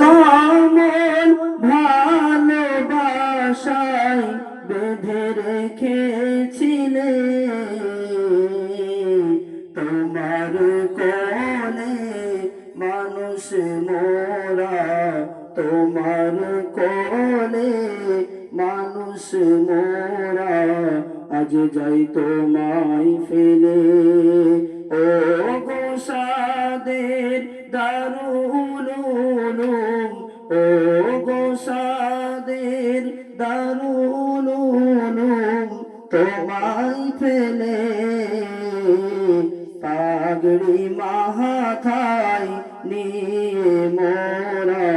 কমল ভালোবাসায় বেঁধে রেখেছিলে। তোমার কোলে মানুষ মোরা, তোমার কোলে মানুষ মোরা। আজ যাই তোমায় ফেলে। ও গোসাদের উলুম ও গোসাদের উলুম তোমায় ফেলে। পাগড়ি মাথায় নিয়ে মোরা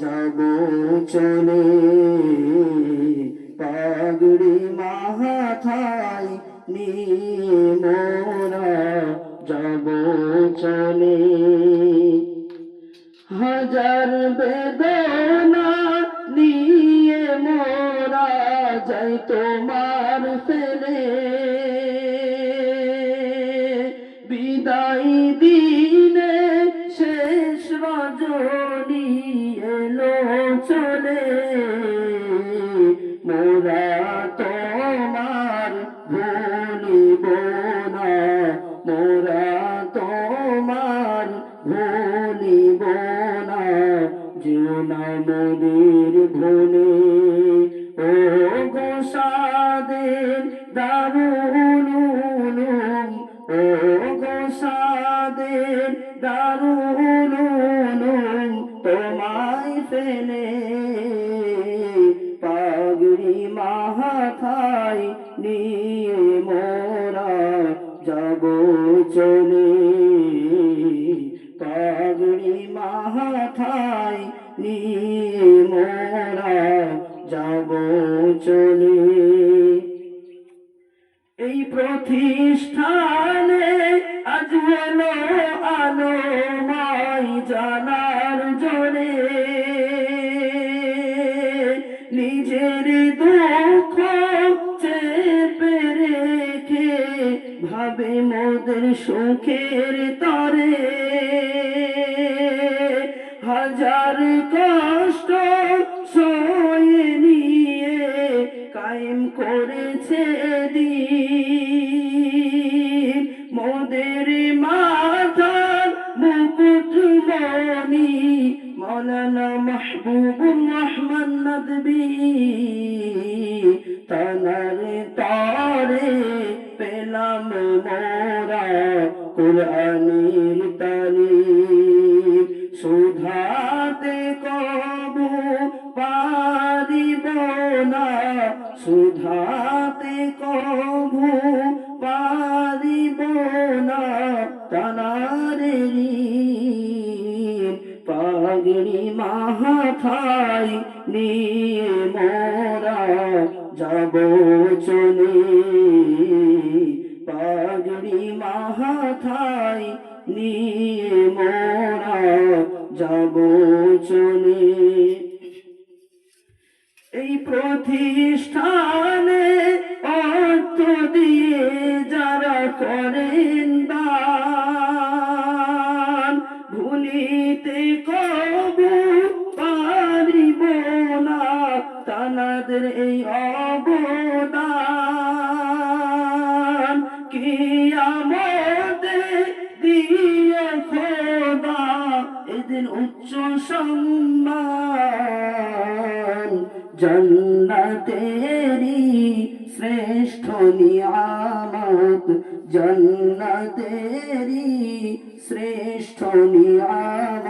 যাব চলে। পাগড়ি মাথায় নিয়ে মোরা যাই তোমার ফেলে। বিদায় দিনে শেষ রজনী এলো চলে। মোরা তোমার ভুলিব না মোরা তোমার ভুলিব না জীবনা মোদের ভুলে উলুম তোমায় ফেলে নিয়ে মোরা যাব চলে। মাথায় নিয়ে মোরা যাব চলে। এই প্রতিষ্ঠানে আজ এলো মাই জানার জোরে। নিজের দুঃখ চেপে রেখে ভাবে মোদের সুখের তরে। হাজার কষ্ট সয়ে নিয়ে কায়েম করেছে মনি মৌলানা মাহবুবুর রহমান নদবী তানার তরে পেলাম মোরা কুরআনের তারিফ। সুধাতে কবু পারিব না, সুধাতে কবু পারিব না, তানারে পাগড়ি মাথায়, নিয়ে মোরা যাব চলে। পাগড়ি মাথায়, নিয়ে মোরা যাব চলে। এই প্রতিষ্ঠানে অর্থ দিয়ে যারা করেন দান, ভুলিতে কবু তানাদের এই অবদান কি আমাদের দিয়ে খোদা? এদিন উচ্চ সম্মান জন্নতেরি শ্রেষ্ঠ নিয়ামত জন্নতেরি শ্রেষ্ঠ নিয়ামত।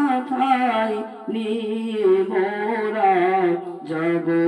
নি মোরা জগৎ